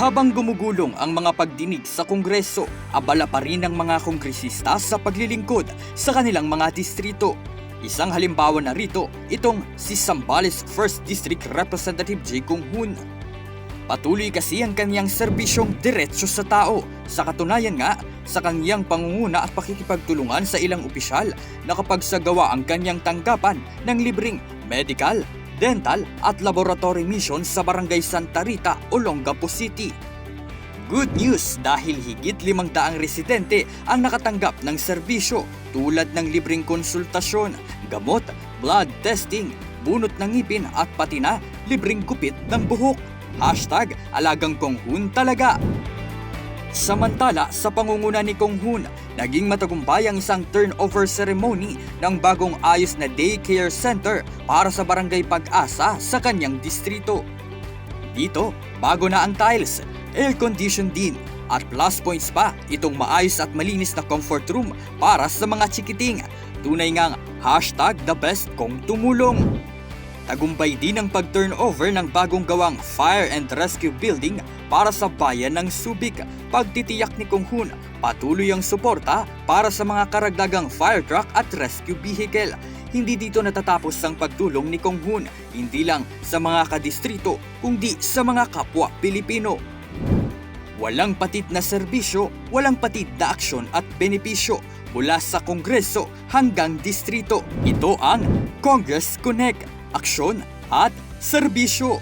Habang gumugulong ang mga pagdinig sa Kongreso, abala pa rin ang mga kongresista sa paglilingkod sa kanilang mga distrito. Isang halimbawa na rito, itong si Sambales 1st District Representative J. Kung Hun. Patuloy kasi ang kanyang serbisyong diretsyo sa tao. Sa katunayan nga, sa kanyang pangunguna at pakikipagtulungan sa ilang opisyal na kapag sagawa ang kanyang tanggapan ng libreng medical, dental at laboratory mission sa Barangay Santa Rita, Olongapo City. Good news dahil higit limang daang residente ang nakatanggap ng serbisyo tulad ng libreng konsultasyon, gamot, blood testing, bunot ng ngipin at pati na libreng gupit ng buhok. Hashtag alagang Konghun talaga. Samantala, sa pangunguna ni Kong Hun, naging matagumpay ang isang turnover ceremony ng bagong ayos na daycare center para sa Barangay Pag-asa sa kanyang distrito. Dito, bago na ang tiles, air-conditioned din, at plus points pa itong maayos at malinis na comfort room para sa mga chikiting. Tunay ngang hashtag the best kong tumulong. Tagumpay din ang pag-turnover ng bagong gawang Fire and Rescue Building para sa bayan ng Subic. Pagtitiyak ni Kung Hun, patuloy ang suporta para sa mga karagdagang fire truck at rescue vehicle. Hindi dito natatapos ang pagtulong ni Kung Hun, hindi lang sa mga kadistrito, kundi sa mga kapwa Pilipino. Walang patid na serbisyo, walang patid na aksyon at benepisyo mula sa Kongreso hanggang distrito. Ito ang Congress Connect, aksyon at serbisyo.